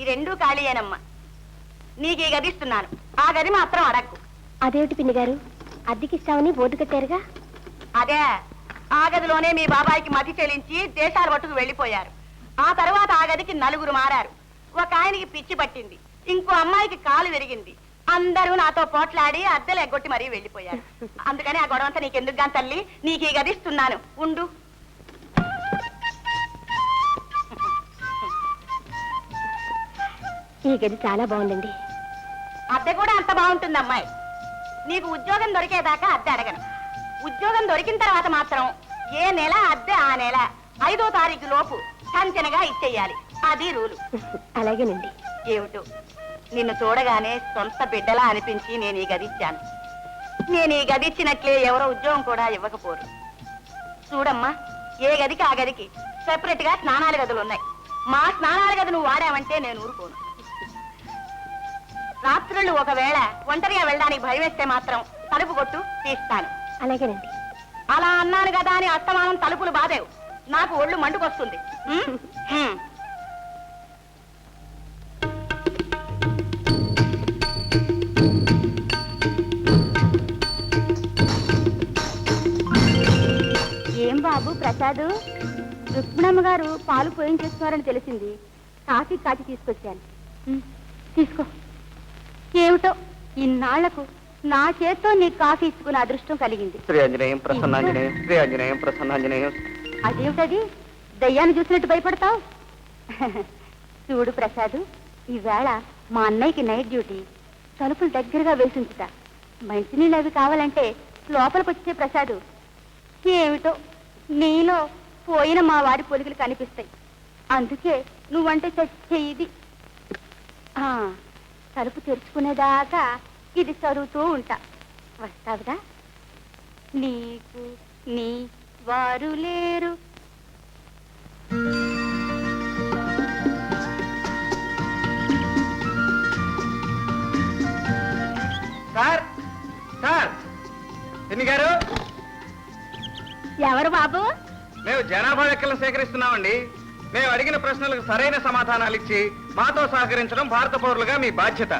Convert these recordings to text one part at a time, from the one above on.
ఈ రెండూ ఖాళీయేనమ్మా నీకు ఈ గది ఇస్తున్నాను. ఆ గది మాత్రం అడక్కు. అదేమిటి పిన్ని గారు అద్దెకిస్తామని బోర్డు కట్టారుగా? అదే ఆ గదిలోనే మీ బాబాయికి మతి చెల్లించి దేశాల పట్టుకు వెళ్ళిపోయారు. ఆ తర్వాత ఆ గదికి నలుగురు మారారు. ఒక ఆయనకి పిచ్చి పట్టింది. ఇంకో అమ్మాయికి కాలు విరిగింది. అందరూ నాతో పోట్లాడి అద్దెలు ఎగ్గొట్టి మరీ వెళ్ళిపోయారు. అందుకని ఆ గొడవంతా నీకెందుకు గాని తల్లి? నీకు ఈ గది ఇస్తున్నాను. ఉండు. ఈ గది చాలా బాగుందండి. అద్దె కూడా అంత బాగుంటుంది అమ్మాయి. నీకు ఉద్యోగం దొరికేదాకా అద్దె అడగను. ఉద్యోగం దొరికిన తర్వాత మాత్రం ఏ నెల అద్దె ఆ నెల ఐదో తారీఖు లోపు సంచనగా ఇచ్చేయాలి. అది రూలు. అలాగేనండి. ఏమిటో? నిన్ను చూడగానే సొంత బిడ్డలా అనిపించి నేను ఈ గది ఇచ్చాను. నేను ఈ గది ఇచ్చినట్లే ఎవరో ఉద్యోగం కూడా ఇవ్వకపోరు. చూడమ్మా ఏ గదికి ఆ గదికి సెపరేట్గా స్నానాల గదులు ఉన్నాయి. మా స్నానాల గది నువ్వు వాడావంటే నేను ఊరుకోను. రాత్రులు ఒకవేళ ఒంటరిగా వెళ్ళడానికి భయం వేస్తే మాత్రం తలుపు కొట్టు తీస్తాను. అలాగేనండి. అలా అన్నాను కదా అని అస్తమానం తలుపులు బాదేవు. నాకు ఒళ్ళు మండుకొస్తుంది. ఉమ్? ఉమ్. ఏం బాబు ప్రసాద్? రుక్మిణమ్మ గారు పాలు పోయించేస్తున్నారని తెలిసింది. కాఫీ కాచి తీసుకొచ్చాను. తీసుకో. ఏమిటో? ఇన్నాళ్ళకు నా చేత్తో నీకు కాఫీ ఇచ్చుకునే అదృష్టం కలిగింది. శ్రీ ఆంజనేయం ప్రసన్నాంజనేయం శ్రీ ఆంజనేయం ప్రసన్నాంజనేయం. అదేమిటది? దయ్యాన్ని చూసినట్టు భయపడతావు? చూడు ప్రసాద్ ఈవేళ మా అన్నయ్యకి నైట్ డ్యూటీ. తలుపులు దగ్గరగా వేసించుట. మంచినీళ్ళు అవి కావాలంటే లోపలికి వచ్చే ప్రసాద్. ఏమిటో? నీలో పోయిన మా వారి పొలికలు కనిపిస్తాయి. అందుకే నువ్వంటే చచ్చే ఇది ఆ, తలుపు తెరుచుకునేదాకా ఇది చదువుతూ ఉంటా. వస్తావుగా? నీకు నీ వారు లేరు. సార్ సార్ గారు. ఎవరు బాబు? మేము జనాభా లెక్కలను సేకరిస్తున్నామండి. మేము అడిగిన ప్రశ్నలకు సరైన సమాధానాలు ఇచ్చి మాతో సహకరించడం భారత పౌరులుగా మీ బాధ్యత.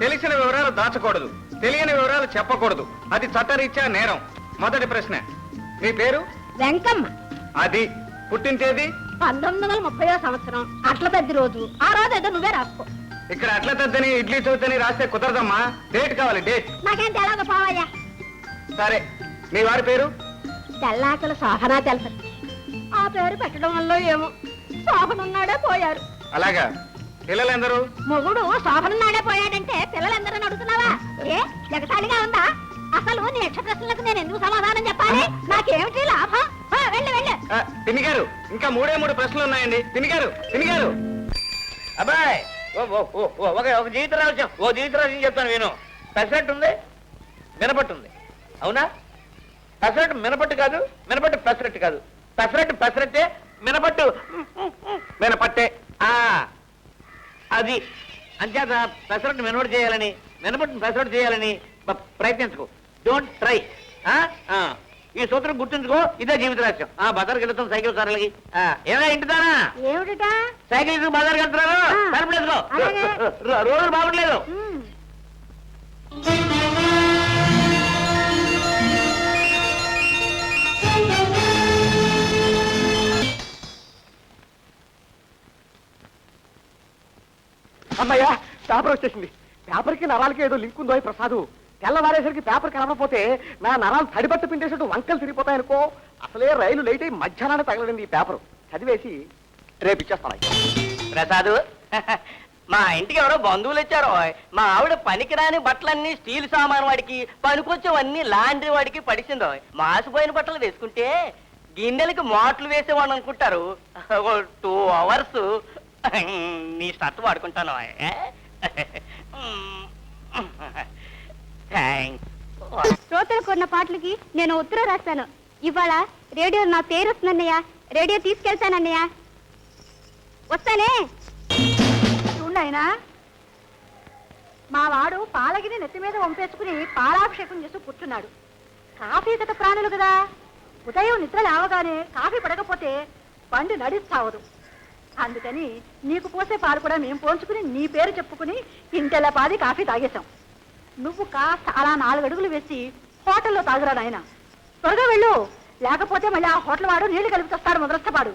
తెలిసిన వివరాలు దాచకూడదు. తెలియని వివరాలు చెప్పకూడదు. అది చట్టరీత్యా నేరం. మొదటి ప్రశ్న. మీ పేరు? వెంకమ్మ. అది. పుట్టిన తేదీ పంతొమ్మిది వందల ముప్పై సంవత్సరం. అట్ల పెద్ద రోజు. ఆ రోజు ఏదో నువ్వే రాసుకో. ఇక్కడ అట్ల తద్దని ఇడ్లీ చౌతని రాస్తే కుదరదమ్మా. డేట్ కావాలి డేట్ నాకేం తెలవదు పోవయ్యా. సరే. మీ వారి పేరు? తెల్లాకలు శోభనా తెలుసు ఆ పేరు పెట్టడం వల్ల ఏమో. శోభనున్నాడే పోయారు. అలాగా? పిల్లలందరూ? మొగుడు శోభనున్నాడే పోయాడంటే పిల్లలందరూ అడుగుతున్నావా ఏ ఎగతాళిగా ఉందా? అసలు నీ యక్ష ప్రశ్నలకు నేను ఎందుకు సమాధానం చెప్పాలి? నాకేమిటి లాభం? ఆ, వెళ్ళు వెళ్ళు. ఆ, పిన్ని గారు ఇంకా మూడే మూడు ప్రశ్నలు ఉన్నాయండి పిన్ని గారు పిన్ని గారు అబ్బాయ్ ఓ, ఓ, ఓ, ఓ, ఒక ఒక జీవిత రహస్యం ఓ జీవిత రహస్యం చెప్తాను నేను పెసరట్టు ఉంది మినపట్టు ఉంది. అవునా? పెసరట్టు మినపట్టు కాదు మినపట్టు పెసరట్టు కాదు. పెసరట్టు పెసరట్టే మినపట్టే ఆ అది. అంచేత పెసరట్టు మినపట్టు చేయాలని మినపట్టు పెసరట్టు చేయాలని ప్రయత్నించుకో. డోంట్ ట్రై ఈ సూత్రం గుర్తుంచుకో ఇదే జీవిత రహస్యం. ఆ బజార్కి వెళ్తాం సైకిల్ సార్లకి ఏమైనా ఇంటిదానా? సైకిల్ బజార్కి వెళ్తున్నారు. రోజులు బాగుండలేదు. అమ్మయ్యా పేపర్ వచ్చేసింది. పేపర్కి నరాలకి ఏదో లింక్ ఉందో ప్రసాదు. తెల్లవారేసరికి పేపర్ కనపడిపోతే నా నరాలు తడిబట్ట పిండేసినట్టు వంకలు తిరిగిపోతాయనుకో. అసలే రైలు లేట్ అయి మధ్యాహ్నాన్ని తగలడింది ఈ పేపర్. చదివేసి రేపు ఇచ్చేస్తాను ప్రసాదు మా ఇంటికి ఎవరో బంధువులు వచ్చారో. మా ఆవిడ పనికిరాని బట్టలన్నీ స్టీల్ సామాన్ వాడికి పనికొచ్చేవన్నీ లాండ్రీ వాడికి పడిసిందో. మాసిపోయిన బట్టలు వేసుకుంటే గిన్నెలకి మోట్లు వేసేవాడు అనుకుంటారు. టూ అవర్స్ నీ షర్ట్ వాడుకుంటాను. శ్రోతలు కొన్న పాటలకి నేను ఉత్తరం రాస్తాను. ఇవాళ రేడియో నా పేరు వస్తుందన్నయ్య. రేడియో తీసుకెళ్తానన్నయ్య. వస్తానే? చూడాయనా మా వాడు పాలగిని నెత్తి మీద వంపేసుకుని పాలాభిషేకం చేస్తూ కూర్చున్నాడు. కాఫీ గత ప్రాణులు కదా. ఉదయం నిద్ర లేవగానే కాఫీ పడకపోతే బండి నడిస్తావదు. అందుకని నీకు పోసే పాలు కూడా మేము పోల్చుకుని నీ పేరు చెప్పుకుని ఇంటెల్ల పాది కాఫీ తాగేశాం. నువ్వు కాస్త అలా నాలుగు అడుగులు వేసి హోటల్లో తాగురా నాయన. త్వరగా వెళ్ళు. లేకపోతే మళ్ళీ ఆ హోటల్ వాడు నీళ్ళు కలిపిస్తాడు ముద్రస్తపాడు.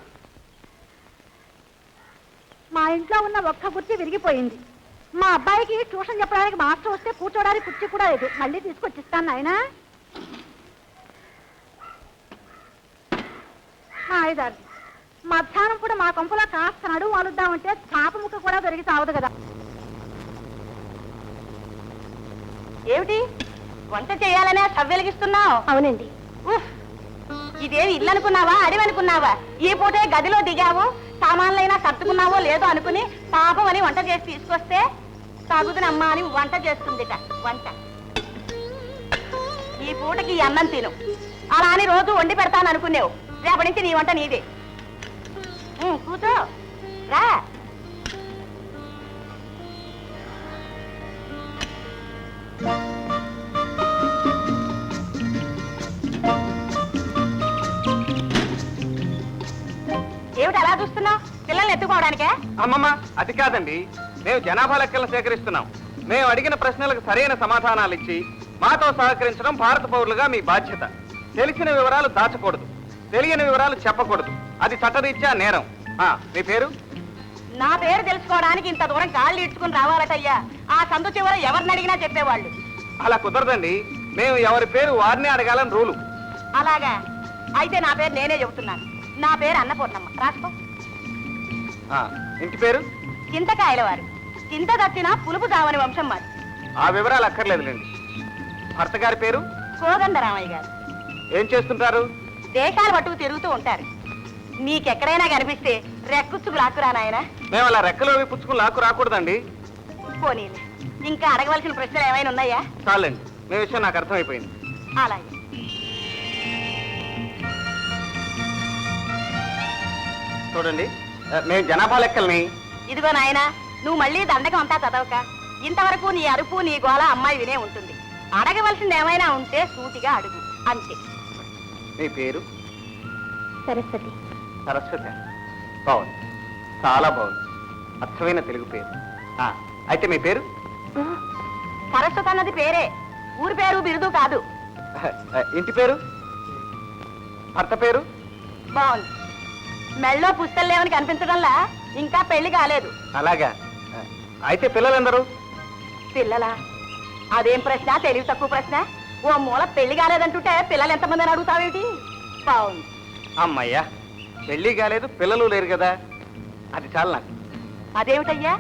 మా ఇంట్లో ఉన్న ఒక్క కుర్చీ విరిగిపోయింది. మా అబ్బాయికి ట్యూషన్ చెప్పడానికి మాస్టర్ వస్తే కూర్చోడానికి కుర్చీ కూడా లేదు. మళ్ళీ తీసుకొచ్చిస్తాను నాయన. మా ఐదారు మధ్యాహ్నం కూడా మా కొంపలో కాస్త నడువు వాలుద్దామంటే చాప ముక్క కూడా దొరికి చావదు కదా. ఏమిటి? వంట చేయాలనే సవ్వెలిగిస్తున్నావు అవునండి! ఇదేమి ఇల్లు అనుకున్నావా అడవి అనుకున్నావా? ఈ పూటే గదిలో దిగావు సామాన్లైనా సర్దుకున్నావో లేదో అనుకుని పాపం అని వంట చేసి తీసుకొస్తే తగుదునమ్మా అని వంట చేస్తుందిట వంట. ఈ పూటకి ఈ అన్నం తిను. అలా అని రోజు వండి పెడతాను అనుకునేవు రేపటి నుంచి నీ వంట నీదే. కూర్చో రా. ఏమిటి అలా చూస్తున్నావు? పిల్లల్ని ఎత్తుకోవడానికే? అమ్మమ్మ అది కాదండి. మేము జనాభా లెక్కలు సేకరిస్తున్నాం. మేము అడిగిన ప్రశ్నలకు సరైన సమాధానాలు ఇచ్చి మాతో సహకరించడం భారత పౌరులుగా మీ బాధ్యత. తెలిసిన వివరాలు దాచకూడదు. తెలియని వివరాలు చెప్పకూడదు. అది చట్టరీత్యా నేరం. మీ పేరు? నా పేరు తెలుసుకోవడానికి ఇంత దూరం కాళ్ళు ఇడ్చుకుని రావాలటయ్యా. ఆ సందు చివర ఎవరిని అడిగినా చెప్పేవాళ్ళు. అలా కుదరదండి. మేము ఎవరి పేరు వారినే అడగాలని రూలు. అలాగా. అయితే నా పేరు నేనే చెబుతున్నాను. నా పేరు అన్నపూర్ణమ్మ. రాసుకో. ఆ, ఇంటి పేరు? చింతకాయల వారు చింత దచ్చిన పులుపు కావని వంశం మాది. ఆ వివరాలు అక్కర్లేదులేండి. భర్త గారి పేరు? కోదండరామయ్య గారు. ఏం చేస్తుంటారు? దేశాలు పట్టుకు తిరుగుతూ ఉంటారు. నీకెక్కడైనా కనిపిస్తే రెక్కుచ్చుకు లాక్కురా నాయన. మేము అలా రెక్కలు అవి పుచ్చుకుని లాక్కు రాకూడదండి. పోనీలే ఇంకా అడగవలసిన ప్రశ్నలు ఏమైనా ఉన్నాయా? చాలండి. మీ విషయం నాకు అర్థమైపోయింది. అలాగే. చూడండి మేము జనాభా లెక్కల్ని ఇదిగో నాయనా నువ్వు మళ్ళీ దండకం అంతా చదవక ఇంతవరకు నీ అరుపు నీ గోల అమ్మాయి వినే ఉంటుంది. అడగవలసింది ఏమైనా ఉంటే సూటిగా అడుగు. అంతే. మీ పేరు? సరస్వతి. సరస్వతి బాగుంది. చాలా బాగుంది. అర్థమైన తెలుగు పేరు. ఆ, అయితే మీ పేరు? సరస్వతి అన్నది పేరే. ఊరి పేరు బిరుదు కాదు. ఇంటి పేరు? భర్త పేరు? బాగుంది. మెళ్ళో పుస్తలు లేవని కనిపించడంలా ఇంకా పెళ్ళి కాలేదు. అలాగా. ఆ, అయితే పిల్లలందరూ? పిల్లలా? అదేం ప్రశ్న? తెలివి తక్కువ ప్రశ్న? ఓ మూల పెళ్ళి కాలేదంటుంటే పిల్లలు ఎంతమంది అని అడుగుతావేమిటి? బాగుంది. అమ్మయ్యా. పెళ్ళి కాలేదు పిల్లలు లేరు కదా. అది చాలు నాకు. అదేమిటయ్యా?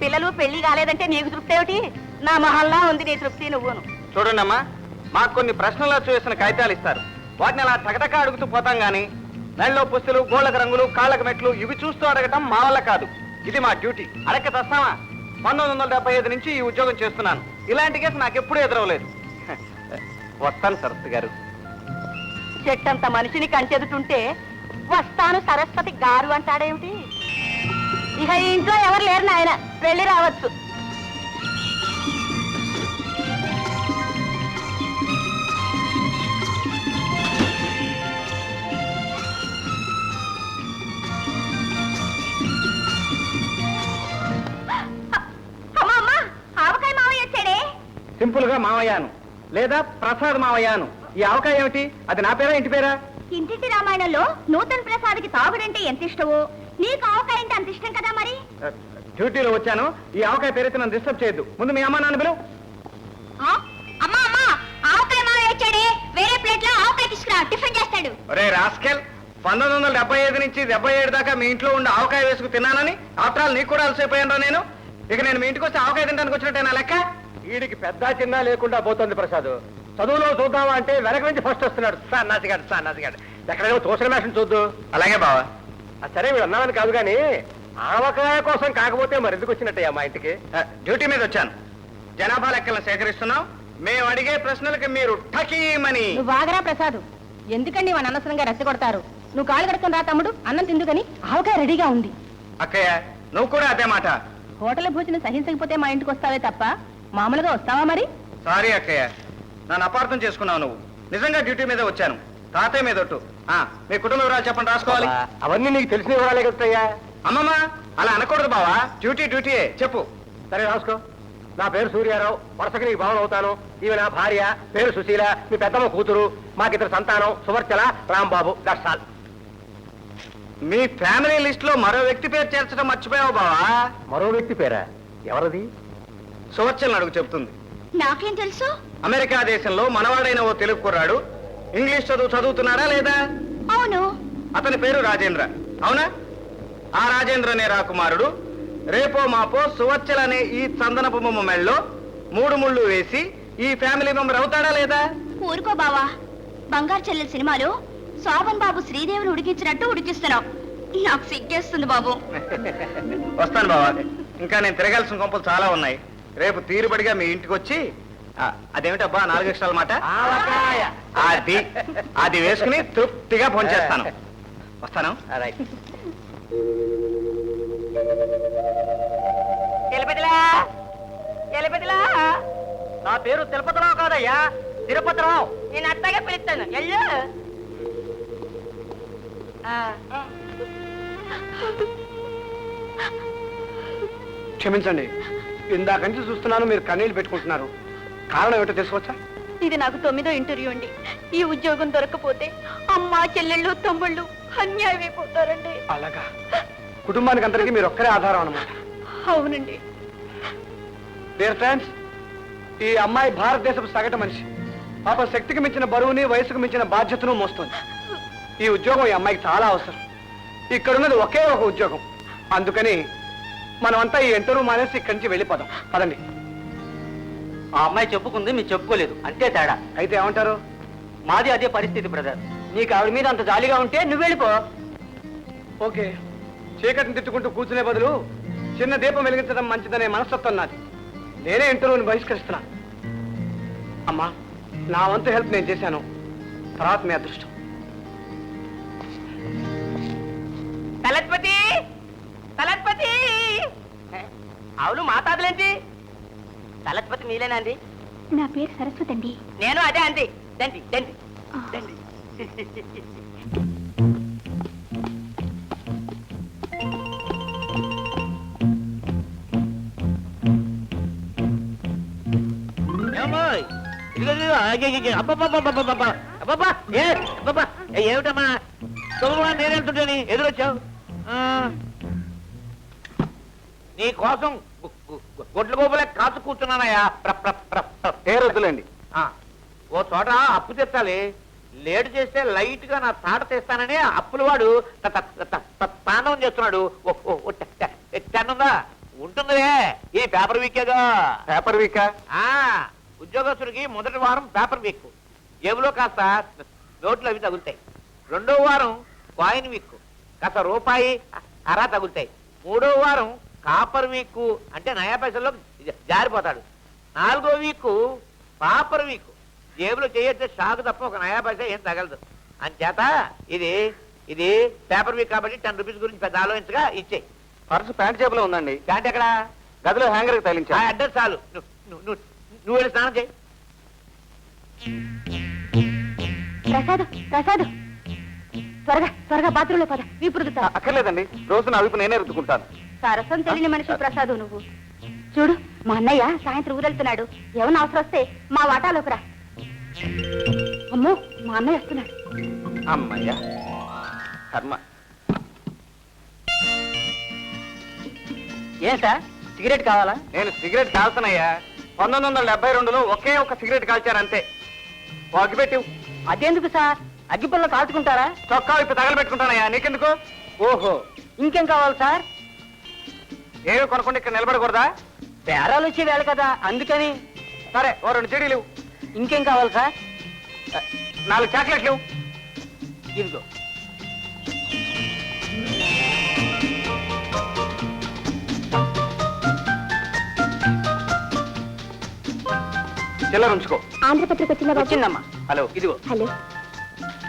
పిల్లలు పెళ్ళి కాలేదంటే నీకు తృప్తి ఏమిటి? నా మహల్లా ఉంది నీ తృప్తి నువ్వును. చూడండి అమ్మా మాకు కొన్ని ప్రశ్నలు చూసిన కాగితాలు ఇస్తారు. వాటిని అలా టకటక అడుగుతూ పోతాం గాని నెలలో పుస్తులు గోళ్ళకు రంగులు కాళ్ళకు మెట్లు ఇవి చూస్తూ అడగటం మా వల్ల కాదు. ఇది మా డ్యూటీ. అడగ తెస్తామా పంతొమ్మిది వందల డెబ్బై ఐదు నుంచి ఈ ఉద్యోగం చేస్తున్నాను. ఇలాంటి కేసు నాకు ఎప్పుడూ ఎదురవలేదు వస్తాను సరస్వతి గారు. చెట్టంత మనిషిని కంటెదుటుంటే వస్తాను సరస్వతి గారు అంటాడేమిటి? ఇక ఇంట్లో ఎవరు లేరు నాయన వెళ్ళి రావచ్చు. ఆవకాయ సింపుల్గా మావయ్యాను లేదా ప్రసాద్ మావయ్యాను. ఈ ఆవకాయ ఏమిటి? అది నా పేరా ఇంటి పేరా? ఇంటింటి రామాయణంలో నూతన్ ప్రసాద్కి తాగుడంటే ఎంత ఇష్టమో? నీకు ఆవకాయ అంటే అంత ఇష్టం కదా మరి? డ్యూటీలో వచ్చాను. ఈ ఆవకాయ పేరైతే నన్ను డిస్టర్బ్ చేయొద్దు. ముందు మీ అమ్మా నాన్న పిలువు ఆ? అమ్మా అమ్మా ఆవకాయ వచ్చాడే. వేరే ప్లేట్లో ఆవకాయ తీసుకురా టిఫిన్ చేస్తాడు. ఒరే రాస్కెల్ పంతొమ్మిది వందల డెబ్బై ఐదు నుంచి డెబ్బై ఏడు దాకా మీ ఇంట్లో ఉండి ఆవకాయ వేసుకు తిన్నానని ఆఫ్టర్ ఆల్ నీకు కూడా అలసిపోయాను నేను. ఇక నేను మీ ఇంటికి వస్తే ఆవకాయ తినడానికి వచ్చినట్టే నా లెక్క? వీడికి పెద్ద చిన్న లేకుండా పోతుంది ప్రసాద్. చదువులో చూద్దామా అంటే వెనక నుంచి ఫస్ట్ వస్తున్నాడు. సార్ నాసిగాడు సార్ నాసిగాడు ఎక్కడేమో తోసిన మేషన్ చూద్దు. అలాగే బావా. సరే వీడు అన్నామని కాదు కానీ ఆవకాయ కోసం కాకపోతే మరి ఎందుకు వచ్చినట్టయ్యా మా ఇంటికి? డ్యూటీ మీద వచ్చాను. జనాభా లెక్కలను సేకరిస్తున్నాం. మేము అడిగే ప్రశ్నలకి మీరు ఠకీమని నువ్వు బాగరా ప్రసాద్. ఎందుకండి మన అనవసరంగా రెచ్చగొడతారు నువ్వు కాళ్ళు కడుక్కుని రా తమ్ముడు. అన్నం తిందుకని ఆవకాయ రెడీగా ఉంది. అక్కయ్య నువ్వు కూడా అదే మాట. హోటల్ భోజనం సహించకపోతే మా ఇంటికి వస్తావే తప్ప? మామూలుగా వస్తావా మరి? సారీ అక్కయ్య. నన్ను అపార్థం చేసుకున్నావు నువ్వు. నిజంగా డ్యూటీ మీద వచ్చాను. తాతయ్య మీద ఒట్టు. ఆ, మీ కుటుంబ వివరాలు చెప్పండి రాసుకోవాలి. అవన్నీ నీకు తెలిసిన వివరాలే కదయ్యా అమ్మమ్మ అలా అనకూడదు బావా. డ్యూటీ డ్యూటీయే. చెప్పు. సరే రాసుకో. నా పేరు సూర్యారావు. వరుసకి నీకు భావన అవుతాను. ఈమె నా భార్య పేరు సుశీల మీ పెద్దమ్మ కూతురు మాకిద్దరు సంతానం సువర్చల రాంబాబు దర్శాల్. మీ ఫ్యామిలీ లిస్ట్లో మరో వ్యక్తి పేరు చేర్చడం మర్చిపోయావు బావా? మరో వ్యక్తి పేరా? ఎవరది? సువర్చల్ అడుగు చెప్తుంది. నాకేం తెలుసు? అమెరికా దేశంలో మనవాడైన ఓ తెలుగు కుర్రాడు ఇంగ్లీష్ చదువు చదువుతున్నాడా లేదా? అవును. అతని పేరు రాజేంద్ర. అవునా? ఆ రాజేంద్ర అనే రాకుమారుడు రేపో మాపో సువచ్చల్ అనే ఈ చందనపు బొమ్మ మెళ్ళలో మూడు ముళ్ళు వేసి ఈ ఫ్యామిలీ మెంబర్ అవుతాడా లేదా? ఊరుకో బావా. బంగారు చెల్లెల సినిమాలో శోభన్ బాబు శ్రీదేవిని ఉడికించినట్టు ఉడికిస్తున్నావు. నాకు సిగ్గేస్తుంది బాబు. వస్తాను బావా. ఇంకా నేను తిరగాల్సిన కొంపలు చాలా ఉన్నాయి. రేపు తీరుబడిగా మీ ఇంటికి వచ్చి అదేమిటబ్బా నాలుగు అక్షరాల మాట? ఆవకాయ. అది అది వేసుకుని తృప్తిగా భోంచేస్తాను వస్తాను? రైట్. తిరుపతిలా? తిరుపతిలా? నా పేరు తిరుపతిరావు కాదయ్యా తిరుపతిరావు. నేను అట్టగా పిలుస్తాను. ఎల్లు. ఆ, క్షమించండి. ఇందాక నుంచి చూస్తున్నాను మీరు కన్నీళ్ళు పెట్టుకుంటున్నారు. కారణం ఏమిటో తెలుసుకోవచ్చా? ఇది నాకు తొమ్మిదో ఇంటర్వ్యూ అండి. ఈ ఉద్యోగం దొరకపోతే అమ్మ చెల్లెళ్ళు తమ్ముళ్ళు అన్యాయం అయిపోతారండి అలాగా. కుటుంబానికి అందరికీ మీరు ఒక్కరే ఆధారం అన్నమాట. అవునండి. డియర్ ఫ్రెండ్స్ ఈ అమ్మాయి భారతదేశపు సగటు మనిషి. పాప శక్తికి మించిన బరువుని వయసుకు మించిన బాధ్యతను మోస్తుంది. ఈ ఉద్యోగం ఈ అమ్మాయికి చాలా అవసరం. ఇక్కడున్నది ఒకే ఒక ఉద్యోగం. అందుకని మనమంతా ఈ ఇంటర్వ్యూ మానేసి ఇక్కడి నుంచి వెళ్ళిపోదాం. పదండి. ఆ అమ్మాయి చెప్పుకుంది మీరు చెప్పుకోలేదు. అంతే తేడా. అయితే ఏమంటారు? మాది అదే పరిస్థితి బ్రదర్. నీకు ఆవిడ మీద అంత జాలిగా ఉంటే నువ్వు వెళ్ళిపో. ఓకే. చీకటిని తిట్టుకుంటూ కూర్చునే బదులు చిన్న దీపం వెలిగించడం మంచిదనే మనస్తత్వం నాది. నేనే ఇంటర్వ్యూని బహిష్కరిస్తున్నాను అమ్మా నా వంతు హెల్ప్ నేను చేశాను. తర్వాత మీ అదృష్టం. తలత్పతి! తలత్పతి! అవును మా తలత్పతి మీలేనా అండి? నా పేరు సరస్వతి అండి. నేను అదే అంది దండి దండి దండి. ఏమిటమ్మా? సులభమా ఎదురొచ్చావు? ఆ, నీ కోసం గొడ్ల గోపులే కాచు కూర్చున్నానయ్యా. ప్ర- ప్ర- ప్ర- ప్ర- పేరొద్దులేండి ఆ, ఓ చోట అప్పు తెచ్చాలి లేటు చేస్తే లైట్గా నా తాట తెస్తానని అప్పుల వాడు త- త- త- త- త- తాండవం చేస్తున్నాడు. ఉందా ఉంటుందిలే. ఈ పేపర్ వీకేగా. పేపర్ వీకా ఆ ఉద్యోగస్తుడికి మొదటి వారం పేపర్ వీక్. జేబులో కాస్త నోట్లు అవి తగులుతాయి. రెండో వారం కాయిన్ వీక్. కాస్త రూపాయి అరా తగులుతాయి. మూడో వారం కాపర్ వీక్ అంటే నయా పైసల్లో జారిపోతాడు. నాలుగో వీక్ పాపర్ వీక్. జేబులో చేయొచ్చే షాకు తప్ప ఒక నయా పైసా ఏం తగలదు. అంచేత ఇది ఇది పేపర్ వీక్ కాబట్టి టెన్ రూపీస్ గురించి పెద్ద ఆలోచించగా ఇచ్చేయి పర్సు ప్యాంట్ జేబులో ఉందండి. దాంట్ ఎక్కడ? గదిలో హ్యాంగర్కి ఆ తగిలించా అడ్రస్ చాలు. నువ్వు వెళ్ళి స్నానం చేయి. ప్రసాద్ ప్రసాద్. త్వరగా త్వరగా బాత్రూంలో పద. వీపురుదుతా అక్కర్లేదండి. రోజు నా వైపు నేనే రుద్దుకుంటాను. సరసం తెలియని మనిషి ప్రసాదు నువ్వు. చూడు మా అన్నయ్య సాయంత్రం ఊరెళ్తున్నాడు. ఏమన్నా అవసరం వస్తే మా వాటాలోకి రా. అమ్మో మా అన్నయ్య వస్తున్నాడు. అమ్మయ్యా. కర్మ. ఏం సార్? సిగరెట్ కావాలా? నేను సిగరెట్ కాల్చనయ్యా. పంతొమ్మిది వందల డెబ్బై రెండులో ఒకే ఒక సిగరెట్ కాల్చారంతే అగ్గిపెట్టి అదెందుకు సార్? అగ్గిపుల్ల కాల్చుకుంటారా? చొక్కా ఇప్పుడు తగలబెట్టుకుంటానయ్యా. నీకెందుకు? ఓహో ఇంకేం కావాలి సార్? ఏమి కొనకుండా ఇక్కడ నిలబడకూడదా? బేరాలు వచ్చే వేళ కదా అందుకని. సరే ఓ రెండు చెడీలు ఇవ్వు. ఇంకేం కావాలి సార్? నాలుగు చాక్లెట్లు ఇవ్వు. ఇదిగో. చిల్లర ఉంచుకో. ఆంధ్రపత్రిక వచ్చిందా బాబు? వచ్చిందమ్మా. హలో ఇదిగో. హలో.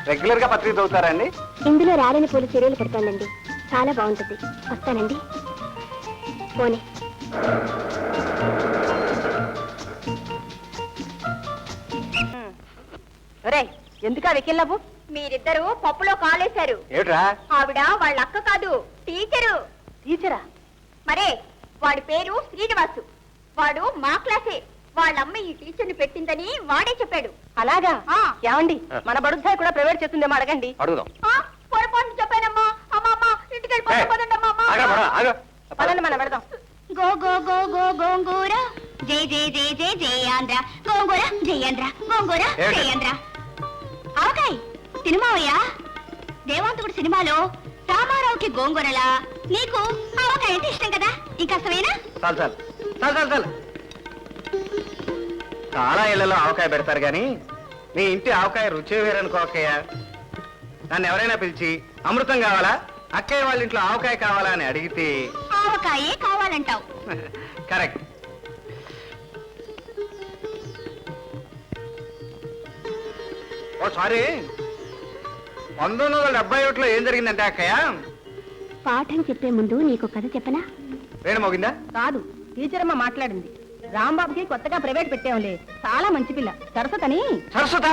రెగ్యులర్గా పత్రిక చదువుతారా అండి? ఇందులో రాలని పూలు చర్యలు పడతానండి. చాలా బాగుంటుంది. వస్తానండి. పోనీ. ఒరే ఎందుకా వెకిల్లవు మీరిద్దరూ పప్పులో కాలేశారు. ఏమిట్రా? ఆవిడ వాళ్ళ అక్క కాదు టీచరు. టీచరా? మరే వాడి పేరు శ్రీనివాసు. వాడు మా క్లాసే. వాళ్ళమ్మ ఈ టీచర్ని పెట్టిందని వాడే చెప్పాడు. అలాగా? ఆ. ఏమండి. మన బడుద్దాయి కూడా ప్రైవేట్ చేస్తుందేమో అడగండి. అడుగుదాం. ఆ, పొరపాటు చెప్పానమ్మా. అమ్మా అమ్మా ఇంటికి ఏయ్, వెళ్ళిపోతానండి అమ్మా. అమ్మా. ఆగు, పద, ఆగు. పదండి మనం వెళదాం. గో గో గో గో గోంగూర. జై జై జై జై జై ఆంధ్ర. గోంగూర జై ఆంధ్ర. గోంగూర ఏమిటి? జై ఆంధ్ర. ఆవకాయ్ సినిమావయ్యా? దేవాంతకుడు సినిమాలో రామారావుకి గోంగూరలా? నీకు ఆవకాయ అంటే ఇష్టం కదా? ఇంకా అసమేనా చాలు చాలు. చాలు చాలు చాలు. చాలా ఇళ్ళలో ఆవకాయ పెడతారు కానీ నీ ఇంటి ఆవకాయ రుచి వేరనుకోకయ్య నన్ను ఎవరైనా పిలిచి అమృతం కావాలా? అక్కయ్య వాళ్ళ ఇంట్లో ఆవకాయ కావాలా? అని అడిగితే ఆవకాయే కావాలంటావు. కరెక్ట్. ఓ సారీ పంతొమ్మిది వందల డెబ్బై ఒకటిలో ఏం జరిగిందంటే అక్కయ్య? పాఠం చెప్పే ముందు నీకు కథ చెప్పనా? వేణు మోగిందా? కాదు టీచర్ అమ్మ మాట్లాడింది. రాంబాబుకి కొత్తగా ప్రైవేట్ పెట్టాంలే చాలా మంచి పిల్ల. సరస్వతని సరస్వత?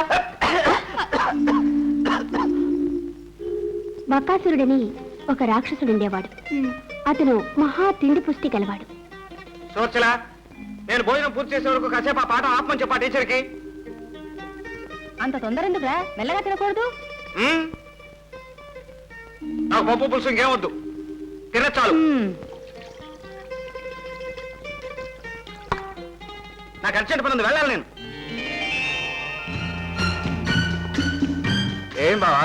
బకాసురుడని ఒక రాక్షసుడుండేవాడు అతను మహా తిండి పుష్టి గలవాడు. సోర్చలా నేను భోజనం పూర్తి చేసే వరకు కాసేపు ఆ పాఠం ఆపమని చెప్పా టీచర్కి. అంత తొందర ఎందుకురా? మెల్లగా తినకూడదు. ఉమ్? నాకు పప్పు పులుసు ఇంకేమొద్దు. తిన చాలు. నాకు అర్జెంట్ పని ఉంది వెళ్ళాలి నేను. ఏం బావా?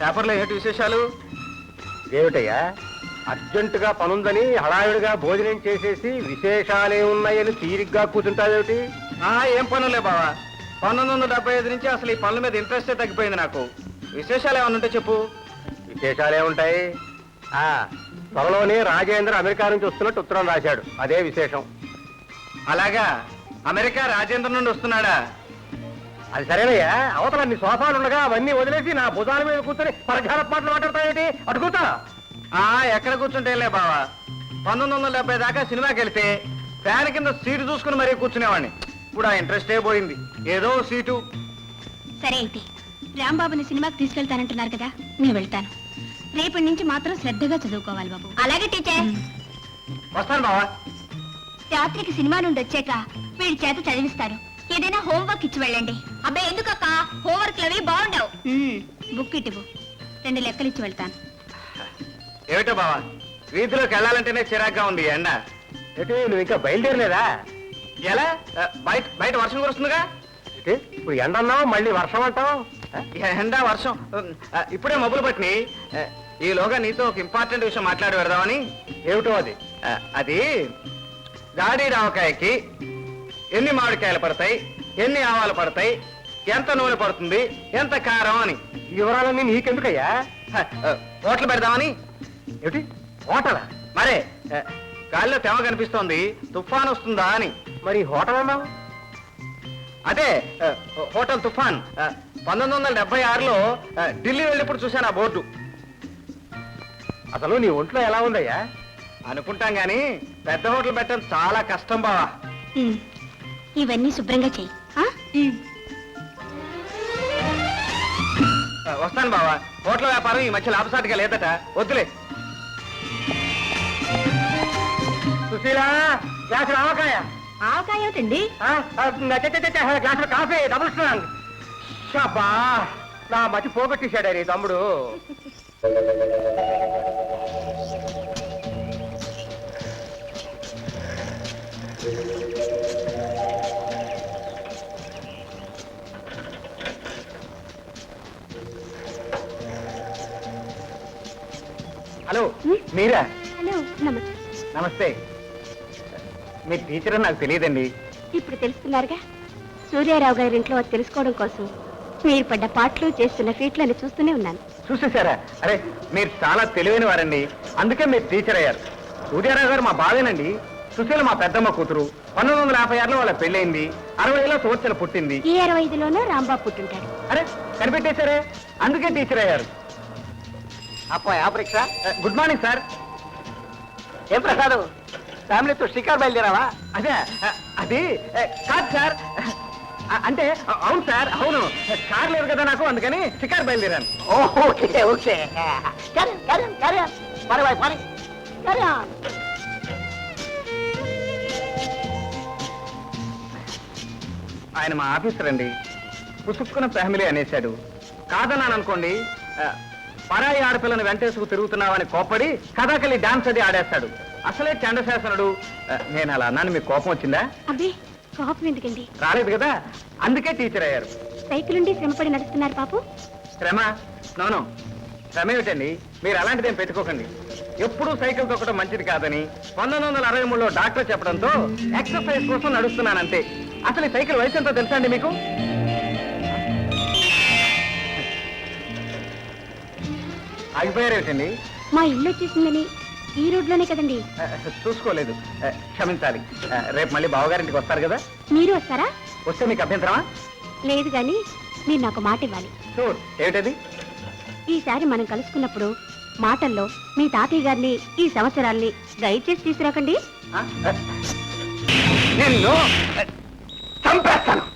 పేపర్లో ఏంటి విశేషాలు? ఏమిటయ్యా అర్జెంటుగా పనుందని హడావిడిగా భోజనం చేసేసి విశేషాలే ఉన్నాయని తీరిగ్గా కూర్చుంటావేమిటి ఆ ఏం పనులే బావా. పంతొమ్మిది వందల డెబ్బై ఐదు నుంచి అసలు ఈ పనుల మీద ఇంట్రెస్టే తగ్గిపోయింది నాకు. విశేషాలు ఏమైనా ఉంటే చెప్పు. విశేషాలే ఉంటాయి. ఆ త్వరలోనే రాజేంద్ర అమెరికా నుంచి వస్తున్నట్టు ఉత్తరం రాశాడు. అదే విశేషం. అలాగా? అమెరికా రాజేంద్ర నుండి వస్తున్నాడా? అది సరేనయ్యా. అవతల నీ సోఫాలు ఉండగా అవన్నీ వదిలేసి నా భుజాల మీద కూర్చొని పరచాల పాటలు మాట్లాడతాయేంటి అడుగుతా. ఆ ఎక్కడ కూర్చుంటేలే బావా? పంతొమ్మిది వందల డెబ్బై దాకా సినిమాకి వెళ్తే ఫ్యాన్ కింద సీటు చూసుకుని మరీ కూర్చునేవాడిని. ఇప్పుడు ఆ ఇంట్రెస్టే పోయింది. ఏదో సీటు. సరే అయితే రాంబాబుని సినిమాకి తీసుకెళ్తానంటున్నారు కదా నేను వెళ్తాను. రేపటి నుంచి మాత్రం శ్రద్ధగా చదువుకోవాలి బాబు. అలాగే టీచర్. వస్తాను బావా. రాత్రికి సినిమా నుండి వచ్చాక వీడి చేత చదివిస్తారు. ఏదైనా హోంవర్క్ ఇచ్చి వెళ్ళండి. అబ్బే ఎందుకక్క? హోంవర్క్ అవి బాగుండవు బుక్ ఇటువు రెండు లెక్కలు ఇచ్చి వెళ్తాను. ఏమిటో బావా? వీధిలోకి వెళ్ళాలంటేనే చిరాగ్గా ఉంది ఎండ. ఏంటి నువ్వు ఇంకా బయలుదేరలేదా? ఎలా? బయట బయట వర్షం కురుస్తుందిగా? ఇప్పుడు ఎండ అన్నావు? మళ్ళీ వర్షం అంటావు? ఎండ వర్షం. ఆ, ఇప్పుడే మబ్బులు పట్టిని. ఈలోగా నీతో ఒక ఇంపార్టెంట్ విషయం మాట్లాడి పెడదామని. ఏమిటో అది? ఆ, అది గాడి రావకాయకి ఎన్ని మామిడికాయలు పడతాయి ఎన్ని ఆవాలు పడతాయి ఎంత నూనె పడుతుంది ఎంత కారం అని. ఈ వివరాలన్నీ నీకెందుకయ్యా? హ, ఆ, ఓట్లు పెడదామని. ఏమిటి? హోటలా? మరే గాలిలో తెమ కనిపిస్తోంది. తుఫాన్ వస్తుందా అని. మరి హోటల్ అన్నావు? అదే హోటల్ తుఫాన్. పంతొమ్మిది వందల డెబ్బై ఆరులో ఢిల్లీ వెళ్ళినప్పుడు చూశాను ఆ బోర్డు. అసలు నీ ఒంట్లో ఎలా ఉందయ్యా? అనుకుంటాం గాని పెద్ద హోటల్ పెట్టడం చాలా కష్టం బావా. ఇవన్నీ శుభ్రంగా చెయ్యి. ఆ, వస్తాను బావా. హోటల్ వ్యాపారం ఈ మధ్య లాభసాటిగా లేదట. వద్దులే. సుశీల ఆవకాయ. ఆవకాయ ఏమిటండి? గ్లాసులో కాఫీ డబుల్ స్ట్రాంగ్. షబ్బా నా మతి పోగొట్టేశాడే నీ తమ్ముడు. హలో మీరా? హలో నమస్తే. నమస్తే. మీ టీచర్ అని నాకు తెలియదండి. ఇప్పుడు తెలుస్తున్నారుగా సూర్యారావు గారి ఇంట్లో అది తెలుసుకోవడం కోసం మీరు పడ్డ పాటలు చేస్తున్న ఫీట్లను చూస్తూనే ఉన్నాను. చూసేశారా? అరే మీరు చాలా తెలివైన వారండి. అందుకే మీరు టీచర్ అయ్యారు. సూర్యారావు గారు మా బావేనండి. సుశీల మా పెద్దమ్మ కూతురు. పంతొమ్మిది వందల యాభై ఆరులో వాళ్ళ పెళ్ళైంది అరవైలో తోర్చల పుట్టింది. ఈ అరవై ఐదులోనూ రాంబాబు పుట్టుంటాడు. అరే కనిపెట్టేశారే? అందుకే టీచర్ అయ్యారు. అప్ప యాపరీక్ష గుడ్ మార్నింగ్ సార్. ఏం ప్రసాద్? ఫ్యామిలీతో షికార్ బయలుదేరావా? అదే అది కాదు సార్. అంటే అవును సార్ అవును. కార్ లేదు కదా నాకు అందుకని షికార్ బయలుదేరాను. Okay okay. ఆయన మా ఆఫీసర్ అండి. పుసుక్కున ఫ్యామిలీ అనేశాడు. కాదన్నాను అనుకోండి పరాయి ఆడపిల్లని వెంటేసుకు తిరుగుతున్నావని కోపడి కథాకలి డాన్స్ అది ఆడేస్తాడు. అసలే చండశాసనుడు. నేను అలా అన్నాను మీకు కోపం వచ్చిందా? అబ్బే కోపం ఎందుకండి? రాలేదు కదా? అందుకే టీచర్ అయ్యారు. సైకిల్ ఉండి శ్రమపడి నడుస్తున్నారు పాపు శ్రమ? నోను శ్రమ ఏమిటండి? మీరు అలాంటిదేం పెట్టుకోకండి. ఎప్పుడూ సైకిల్ తొక్కడం మంచిది కాదని పంతొమ్మిది వందల అరవై మూడులో డాక్టర్ చెప్పడంతో ఎక్సర్సైజ్ కోసం నడుస్తున్నానంతే. అసలు ఈ సైకిల్ వయసు ఎంతో తెలుసా అండి మీకు? ఆగిపోయారేమిటండి మా ఇల్లు వచ్చేసిందని ఈ రోడ్లోనే కదండి. ఆ, చూసుకోలేదు. క్షమించాలి. రేపు మళ్ళీ బావగారింటికి వస్తారు కదా? మీరు వస్తారా? వస్తే మీకు అభ్యంతరమా? లేదు కానీ మీరు నాకు మాట ఇవ్వాలి. షూర్ ఏమిటది? ఈసారి మనం కలుసుకున్నప్పుడు మాటల్లో మీ తాతయ్య గారిని ఈ సంవత్సరాల్ని దయచేసి తీసుకురాకండి. నిన్ను చంపేస్తాను.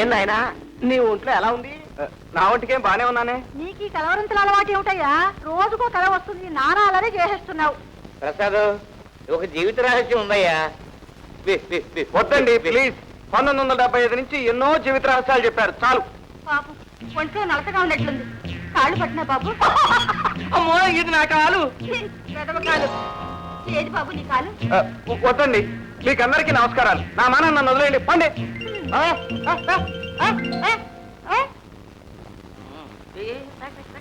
ఏం నాయనా? నీ ఒంట్లో ఎలా ఉంది? నా ఒంటికేం బానే ఉన్నానే. నీకు ఈ కలవరింతల అలవాటు ఏమిటయ్యా? రోజుకో కల వస్తుంది నానాలనే చేసేస్తున్నావు. ప్రసాద్ ఒక జీవిత రహస్యం ఉందయ్యా. వద్దండి ప్లీజ్. పంతొమ్మిది వందల డెబ్బై ఐదు నుంచి ఎన్నో జీవిత రహస్యాలు చెప్పారు. చాలు. పాపం ఒంట్లో నలతగా ఉన్నట్లుంది. కాళ్ళు పట్టినా బాబు? అమ్మో ఇది నా కాలు. కాలు. ఏది బాబు నీ కాలు? వద్దండి. మీకందరికీ నమస్కారాలు నా మాన నన్ను వదిలేయండి పండి ఆ, ఆ, ఆ, ఆ, ఆ, ఆ.